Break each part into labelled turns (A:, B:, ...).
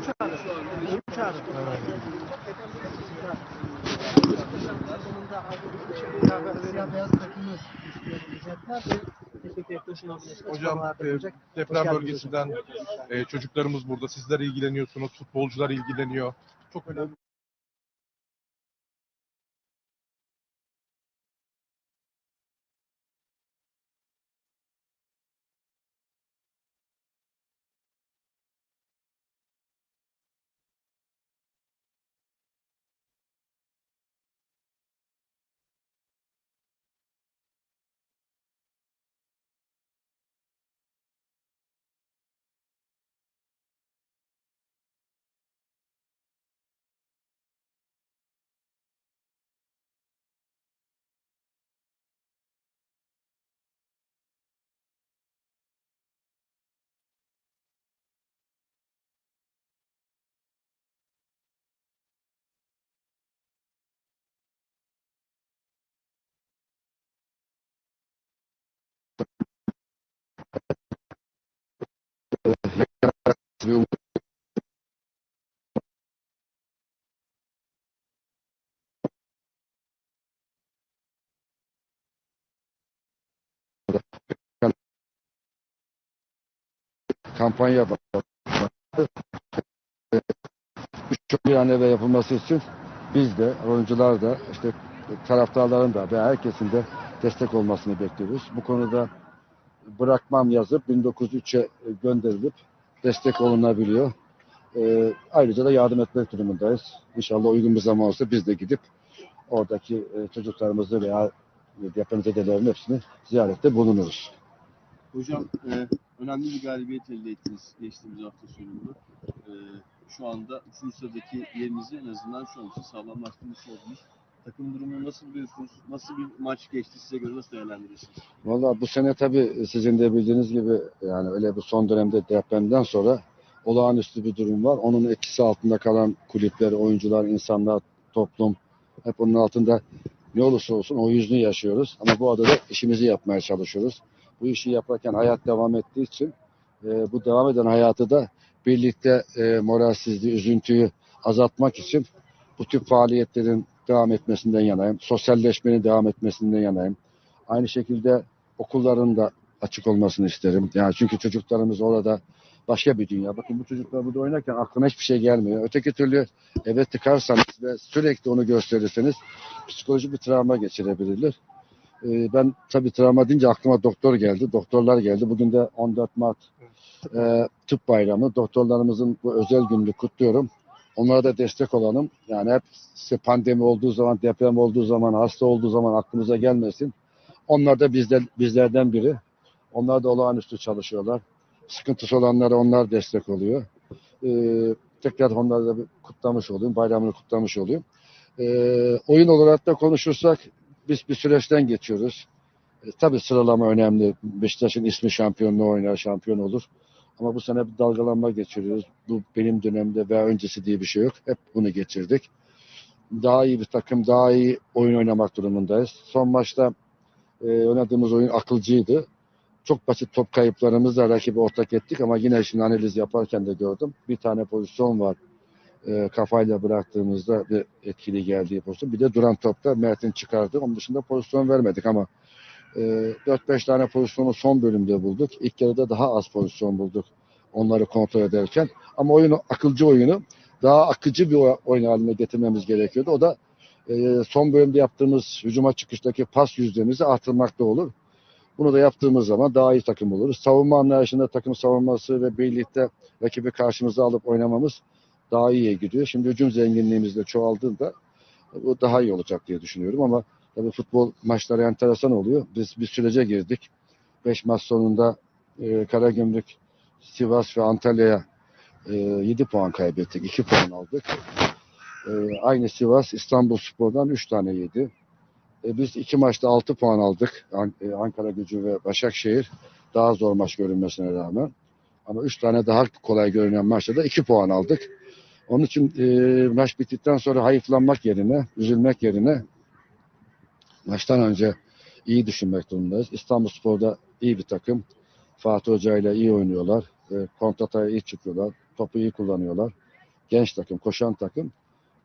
A: Oyun çağrı. Oyun çağrı.
B: Hocam e, deprem bölgesinden e, çocuklarımız burada. Sizler ilgileniyorsunuz, futbolcular ilgileniyor. Çok önemli.
C: Kampanya başlattı. Bir an eve yapılması için biz de, oyuncular da, işte taraftarların da ve herkesin de destek olmasını bekliyoruz. Bu konuda bırakmam yazıp 1903'e gönderilip destek olunabiliyor. Ee, ayrıca da yardım etmek durumundayız. İnşallah uygun bir zaman olsa biz de gidip oradaki e, çocuklarımızı veya depremzedelerin hepsini ziyarette bulunuruz.
D: Hocam e, önemli bir galibiyet elde ettiniz geçtiğimiz hafta sonunda. E, şu anda 3. sıradaki yerinizi en azından şu an için sağlamlaştırmış oldunuz. Takım durumu nasıl buluyorsunuz? Nasıl bir maç geçti size göre nasıl değerlendiriyorsunuz?
C: Valla bu sene tabii sizin de bildiğiniz gibi yani öyle bu son dönemde depremden sonra olağanüstü bir durum var. Onun etkisi altında kalan kulüpler, oyuncular, insanlar, toplum hep onun altında ne olursa olsun o yüzünü yaşıyoruz. Ama bu adada işimizi yapmaya çalışıyoruz. Bu işi yaparken hayat devam ettiği için e, bu devam eden hayatı da birlikte e, moralsizliği, üzüntüyü azaltmak için bu tip faaliyetlerin devam etmesinden yanayım. Sosyalleşmenin devam etmesinden yanayım. Aynı şekilde okulların da açık olmasını isterim. Yani çünkü çocuklarımız orada başka bir dünya. Bakın bu çocuklar burada oynarken aklına hiçbir şey gelmiyor. Öteki türlü eve tıkarsanız ve sürekli onu gösterirseniz psikolojik bir travma geçirebilirler. Ee, ben tabii travma deyince aklıma doktor geldi. Doktorlar geldi. Bugün de 14 Mart e, tıp bayramı. Doktorlarımızın bu özel gününü kutluyorum. Onlara da destek olalım. Yani hep işte pandemi olduğu zaman, deprem olduğu zaman, hasta olduğu zaman aklımıza gelmesin. Onlar da bizler, bizlerden biri. Onlar da olağanüstü çalışıyorlar. Sıkıntısı olanlara onlar destek oluyor. Ee, tekrar onları da bir kutlamış olayım. Bayramını kutlamış olayım. Ee, oyun olarak da konuşursak biz bir süreçten geçiyoruz. E, tabii sıralama önemli. Beşiktaş'ın ismi şampiyonluğu oynar, şampiyon olur. Ama bu sene bir dalgalanma geçiriyoruz. Bu benim dönemde veya öncesi diye bir şey yok. Hep bunu geçirdik. Daha iyi bir takım, daha iyi oyun oynamak durumundayız. Son maçta e, oynadığımız oyun akılcıydı. Çok basit top kayıplarımızla rakibi ortak ettik ama yine şimdi analiz yaparken de gördüm. Bir tane pozisyon var. E, kafayla bıraktığımızda bir etkili geldiği pozisyon. Bir de duran topta Mert'in çıkardı. Onun dışında pozisyon vermedik ama e, 4-5 tane pozisyonu son bölümde bulduk. İlk yarıda daha az pozisyon bulduk onları kontrol ederken. Ama oyunu akılcı oyunu daha akıcı bir oy- oyun haline getirmemiz gerekiyordu. O da e, son bölümde yaptığımız hücuma çıkıştaki pas yüzdemizi artırmakta olur. Bunu da yaptığımız zaman daha iyi takım oluruz. Savunma anlayışında takım savunması ve birlikte rakibi karşımıza alıp oynamamız daha iyiye gidiyor. Şimdi hücum zenginliğimiz de çoğaldığında bu daha iyi olacak diye düşünüyorum ama tabii futbol maçları enteresan oluyor. Biz bir sürece girdik. 5 maç sonunda e, Karagümrük, Sivas ve Antalya'ya e, 7 puan kaybettik. 2 puan aldık. E, aynı Sivas İstanbul Spor'dan 3 tane yedi. E, biz iki maçta 6 puan aldık. An- e, Ankara Gücü ve Başakşehir daha zor maç görünmesine rağmen. Ama 3 tane daha kolay görünen maçta da 2 puan aldık. Onun için e, maç bittikten sonra hayıflanmak yerine, üzülmek yerine maçtan önce iyi düşünmek durumundayız. İstanbul Spor'da iyi bir takım. Fatih Hoca ile iyi oynuyorlar. E, kontrataya iyi çıkıyorlar. Topu iyi kullanıyorlar. genç takım, koşan takım.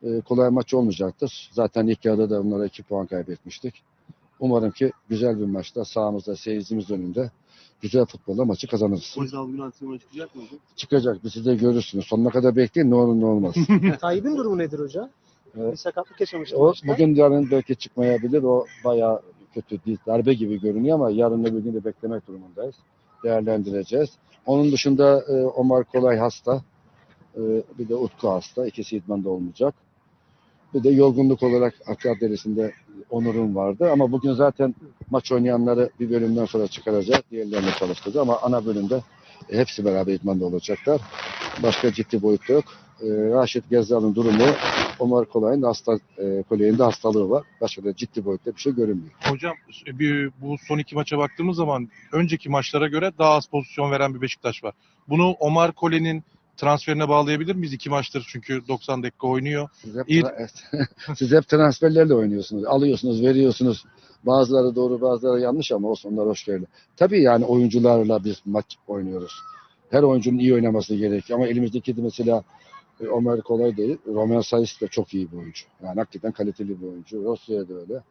C: E, kolay maç olmayacaktır. Zaten ilk yarıda da onlara 2 puan kaybetmiştik. Umarım ki güzel bir maçta sahamızda, seyircimiz önünde güzel futbolla maçı kazanırız.
D: Özal bugün antrenmana çıkacak mı hocam?
C: Çıkacak. Siz de görürsünüz. Sonuna kadar bekleyin. Ne olur ne olmaz.
A: Tayyip'in durumu nedir hocam?
C: Evet.
A: Bir sakatlık yaşamıştı
C: O
A: maçta.
C: bugün yarın belki çıkmayabilir. O bayağı kötü değil. Darbe gibi görünüyor ama yarın öbür gün de beklemek durumundayız. Değerlendireceğiz. Onun dışında e, Omar Kolay hasta. E, bir de Utku hasta. İkisi idmanda olmayacak. Bir de yorgunluk olarak Deresi'nde Onur'un vardı. Ama bugün zaten maç oynayanları bir bölümden sonra çıkaracak. Diğerlerini çalıştıracak ama ana bölümde e, hepsi beraber idmanda olacaklar. Başka ciddi boyutta yok. E, Raşit Gezzal'ın durumu Omar Kolay'ın hasta, e, Kolay'ın da hastalığı var. Başka da ciddi boyutta bir şey görünmüyor.
B: Hocam bir, bu son iki maça baktığımız zaman önceki maçlara göre daha az pozisyon veren bir Beşiktaş var. Bunu Omar Kole'nin transferine bağlayabilir miyiz? İki maçtır çünkü 90 dakika oynuyor.
C: Siz hep,
B: İyi-
C: siz hep transferlerle oynuyorsunuz. Alıyorsunuz, veriyorsunuz. Bazıları doğru, bazıları yanlış ama olsun onlar hoş gelir. Tabii yani oyuncularla biz maç oynuyoruz. Her oyuncunun iyi oynaması gerekiyor ama elimizdeki de mesela e, Ömer Kolay değil. Roman Sayıs da çok iyi bir oyuncu. Yani hakikaten kaliteli bir oyuncu. Rossi'ye de öyle.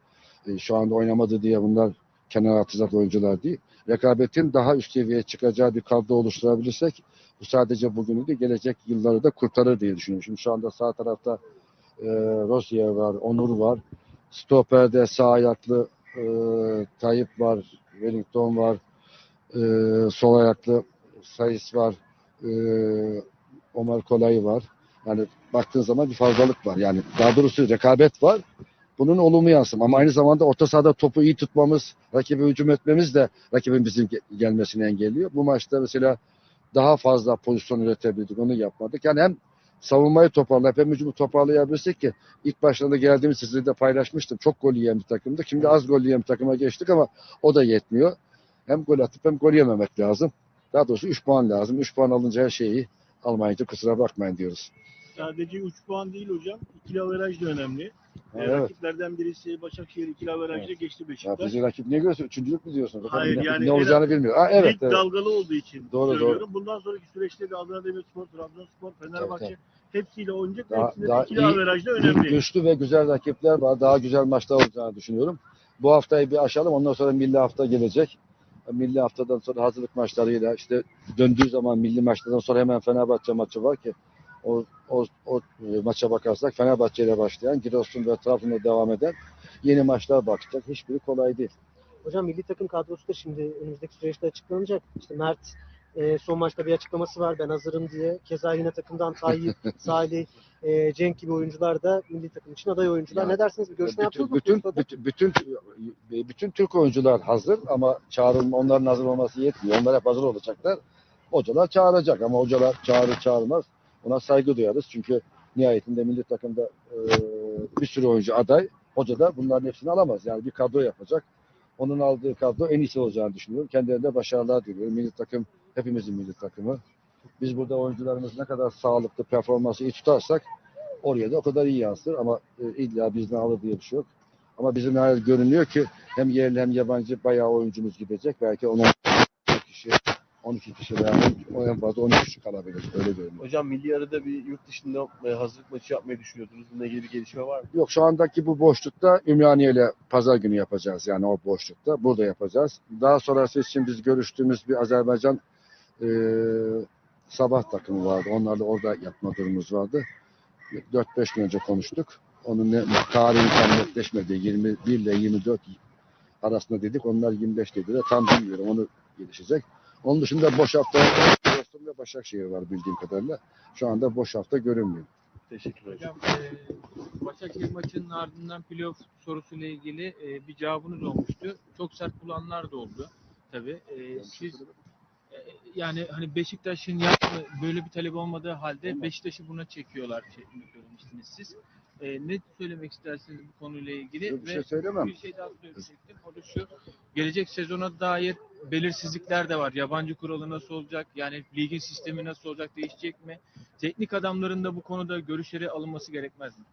C: E, şu anda oynamadı diye bunlar kenara atacak oyuncular değil. Rekabetin daha üst seviyeye çıkacağı bir kadro oluşturabilirsek bu sadece bugünü değil gelecek yılları da kurtarır diye düşünüyorum. Şimdi şu anda sağ tarafta e, Rossier var, Onur var. Stoper'de sağ ayaklı e, Tayyip var, Wellington var. E, sol ayaklı Sayıs var. E, Omar Kolay var. Yani baktığın zaman bir fazlalık var. Yani daha doğrusu rekabet var. Bunun olumlu yansım. Ama aynı zamanda orta sahada topu iyi tutmamız, rakibe hücum etmemiz de rakibin bizim ge- gelmesini engelliyor. Bu maçta mesela daha fazla pozisyon üretebildik. Onu yapmadık. Yani hem savunmayı toparlayıp hem hücumu toparlayabilirsek ki ilk başlarda geldiğimiz sizinle de paylaşmıştım. Çok gol yiyen bir takımdı. Şimdi az gol yiyen bir takıma geçtik ama o da yetmiyor. Hem gol atıp hem gol yememek lazım. Daha doğrusu 3 puan lazım. 3 puan alınca her şeyi almayınca kusura bakmayın diyoruz.
E: Sadece 3 puan değil hocam. İkili averaj da önemli.
C: Ha,
E: Ee,
C: evet.
E: Rakiplerden birisi Başakşehir ikili averajla geçti
C: Ya
E: Beşiktaş.
C: bizi rakip niye görüyorsun? Üçüncülük mü diyorsun? Bakalım
E: Hayır,
C: ne,
E: yani
C: ne olacağını bilmiyor. Ha, evet, evet.
E: dalgalı olduğu için
C: Doğru,
E: söylüyorum. Bundan sonraki süreçte de Adana Demirspor, Trabzonspor, Fenerbahçe
C: Evet,
E: hepsiyle oynayacak.
C: Daha-
E: Hepsinde
C: daha
E: ikili
C: iyi-
E: averaj da önemli.
C: Güçlü ve güzel rakipler var. Daha güzel maçlar olacağını düşünüyorum. Bu haftayı bir aşalım. Ondan sonra milli hafta gelecek. Milli haftadan sonra hazırlık maçlarıyla işte döndüğü zaman milli maçlardan sonra hemen Fenerbahçe maçı var ki o, o, o e, maça bakarsak Fenerbahçe ile başlayan Giresun ve Trabzon'la devam eden yeni maçlar bakacak. Hiçbiri kolay değil.
A: Hocam milli takım kadrosu da şimdi önümüzdeki süreçte açıklanacak. İşte Mert e, son maçta bir açıklaması var ben hazırım diye. Keza yine takımdan Tayyip, Salih, e, Cenk gibi oyuncular da milli takım için aday oyuncular.
C: Ya,
A: ne dersiniz? Bir görüşme
C: bütün,
A: yaptınız mı?
C: bütün,
A: Bursa'da?
C: bütün, bütün, bütün Türk oyuncular hazır ama çağrılma, onların hazır olması yetmiyor. Onlar hep hazır olacaklar. Hocalar çağıracak ama hocalar çağırır çağırmaz. Ona saygı duyarız. Çünkü nihayetinde milli takımda e, bir sürü oyuncu aday. Hoca da bunların hepsini alamaz. Yani bir kadro yapacak. Onun aldığı kadro en iyisi olacağını düşünüyorum. Kendilerine başarılar diliyorum. Milli takım hepimizin milli takımı. Biz burada oyuncularımız ne kadar sağlıklı performansı iyi tutarsak oraya da o kadar iyi yansır ama e, illa bizden alır diye bir şey yok. Ama bizim hayal görünüyor ki hem yerli hem yabancı bayağı oyuncumuz gidecek. Belki 10 kişi, 12 kişi veya o en fazla 13 kişi kalabilir. Öyle görünüyor.
D: Hocam milli arada bir yurt dışında e, hazırlık maçı yapmayı düşünüyordunuz. İlgili bir gelişme var mı?
C: Yok şu andaki bu boşlukta Ümraniye ile pazar günü yapacağız. Yani o boşlukta. Burada yapacağız. Daha sonrası için biz görüştüğümüz bir Azerbaycan e, sabah takımı vardı. Onlarla orada yapma durumumuz vardı. 4-5 gün önce konuştuk. Onun ne, tarihi tam netleşmedi. 21 ile 24 arasında dedik. Onlar 25 dediler. Tam bilmiyorum. Onu gelişecek. Onun dışında boş hafta Giresun ve Başakşehir var bildiğim kadarıyla. Şu anda boş hafta görünmüyor.
D: Teşekkür ederim.
F: Hocam e, Başakşehir maçının ardından playoff sorusuyla ilgili e, bir cevabınız olmuştu. Çok sert bulanlar da oldu tabii. E, siz e, yani hani Beşiktaş'ın yapma, böyle bir talep olmadığı halde Beşiktaş'ı buna çekiyorlar şeklinde söylemiştiniz siz. E, ne söylemek istersiniz bu konuyla ilgili?
C: Yok, bir
F: Ve
C: şey söylemem.
F: bir şey daha söyleyecektim. O da şu. Gelecek sezona dair belirsizlikler de var. Yabancı kuralı nasıl olacak? Yani ligin sistemi nasıl olacak? Değişecek mi? Teknik adamların da bu konuda görüşleri alınması gerekmez mi?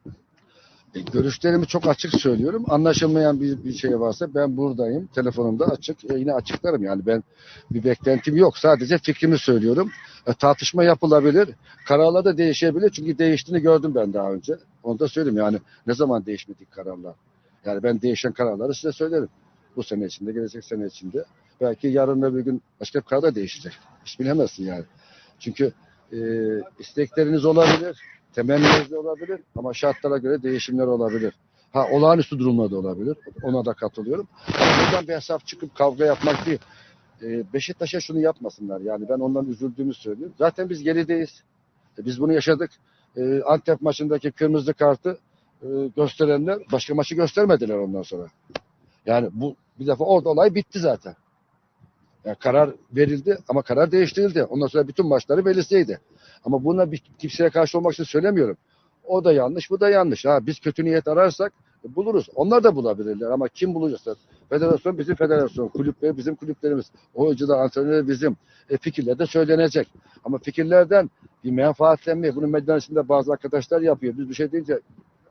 C: E, görüşlerimi çok açık söylüyorum. Anlaşılmayan bir, bir şey varsa ben buradayım. Telefonumda açık. E, yine açıklarım yani ben bir beklentim yok. Sadece fikrimi söylüyorum. E, tartışma yapılabilir. Kararlar da değişebilir. Çünkü değiştiğini gördüm ben daha önce. Onu da söyleyeyim yani ne zaman değişmedik kararlar. Yani ben değişen kararları size söylerim. Bu sene içinde, gelecek sene içinde. Belki yarın öbür gün başka bir karar da değişecek. Hiç bilemezsin yani. Çünkü e, istekleriniz olabilir, temenniniz de olabilir ama şartlara göre değişimler olabilir. Ha olağanüstü durumlar da olabilir. Ona da katılıyorum. Buradan bir hesap çıkıp kavga yapmak değil. E, Beşiktaş'a şunu yapmasınlar. Yani ben ondan üzüldüğümü söylüyorum. Zaten biz gerideyiz. E, biz bunu yaşadık. E, Antep maçındaki kırmızı kartı e, gösterenler başka maçı göstermediler ondan sonra. Yani bu bir defa orada olay bitti zaten. Yani karar verildi ama karar değiştirildi. Ondan sonra bütün maçları verilseydi. Ama buna bir kimseye karşı olmak için söylemiyorum. O da yanlış, bu da yanlış. Ha biz kötü niyet ararsak buluruz. Onlar da bulabilirler ama kim bulacaksa? Federasyon bizim federasyon, kulüpler bizim kulüplerimiz, oyuncular, antrenörler bizim. E, fikirler de söylenecek. Ama fikirlerden bir menfaatlenme, bunu medyanın içinde bazı arkadaşlar yapıyor. Biz bir şey deyince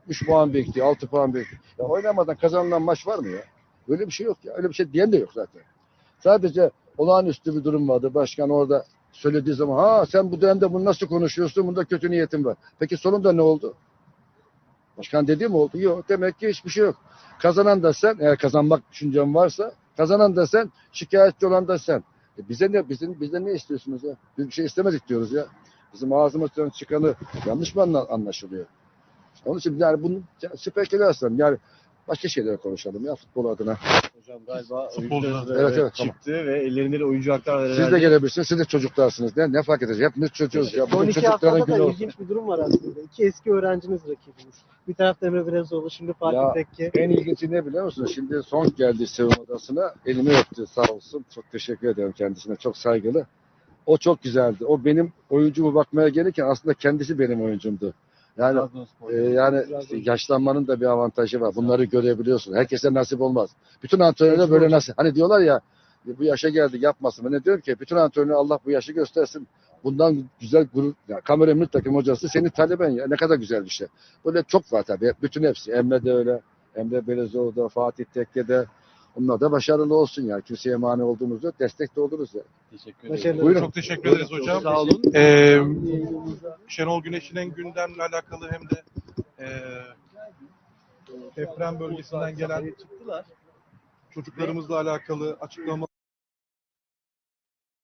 C: 3 puan bekliyor, 6 puan bekliyor. Ya oynamadan kazanılan maç var mı ya? Öyle bir şey yok ya. Öyle bir şey diyen de yok zaten. Sadece olağanüstü bir durum vardı. Başkan orada söylediği zaman ha sen bu dönemde bunu nasıl konuşuyorsun? Bunda kötü niyetin var. Peki sonunda ne oldu? Başkan dediği mi oldu? Yok. Demek ki hiçbir şey yok. Kazanan da sen, eğer kazanmak düşüncen varsa kazanan da sen, şikayetçi olan da sen. E bize ne, bizim, bizden ne istiyorsunuz ya? Biz bir şey istemedik diyoruz ya. Bizim ağzımızdan çıkanı yanlış mı anla- anlaşılıyor? Onun için yani bunu spekülasyon yani başka şeylere konuşalım ya futbol adına.
D: Hocam galiba oyuncular
C: Evet, evet, tamam.
D: çıktı ve ellerinde de oyuncu haklar
C: Siz de gelebilirsiniz. Siz de çocuklarsınız. Ne, ne fark edecek? Hepimiz çocuğuz. Ya. Bugün
A: iki
C: çocukların
A: haftada
C: günü
A: da
C: olsun.
A: ilginç bir durum var aslında. İki eski öğrenciniz rakibiniz. Bir tarafta Emre Belezoğlu, şimdi Fatih
C: Ya,
A: Tekke.
C: En ilginci ne biliyor musun? Şimdi son geldi Sevim Odası'na. Elimi öptü sağ olsun. Çok teşekkür ederim kendisine. Çok saygılı. O çok güzeldi. O benim oyuncumu bakmaya gelirken aslında kendisi benim oyuncumdu. Yani e, yani işte yaşlanmanın da bir avantajı var. Bunları görebiliyorsun. Herkese nasip olmaz. Bütün antrenörler böyle nasip. Hani diyorlar ya bu yaşa geldi yapmasın. Ben ne diyorum ki bütün antrenör Allah bu yaşı göstersin. Bundan güzel gurur. Ya, Kamer takım hocası senin taleben ya. Ne kadar güzel bir şey. Böyle çok var tabii. Bütün hepsi. Emre de öyle. Emre Belezoğlu da, Fatih Tekke de. Onlar da başarılı olsun ya. Kimseye mani olduğumuz yok. Destek de oluruz ya.
D: Teşekkür ederim.
C: Buyurun.
B: Çok teşekkür ederiz hocam.
D: Sağ olun.
B: Ee, Şenol Güneş'in en gündemle alakalı hem de e, deprem bölgesinden gelen çocuklarımızla alakalı açıklama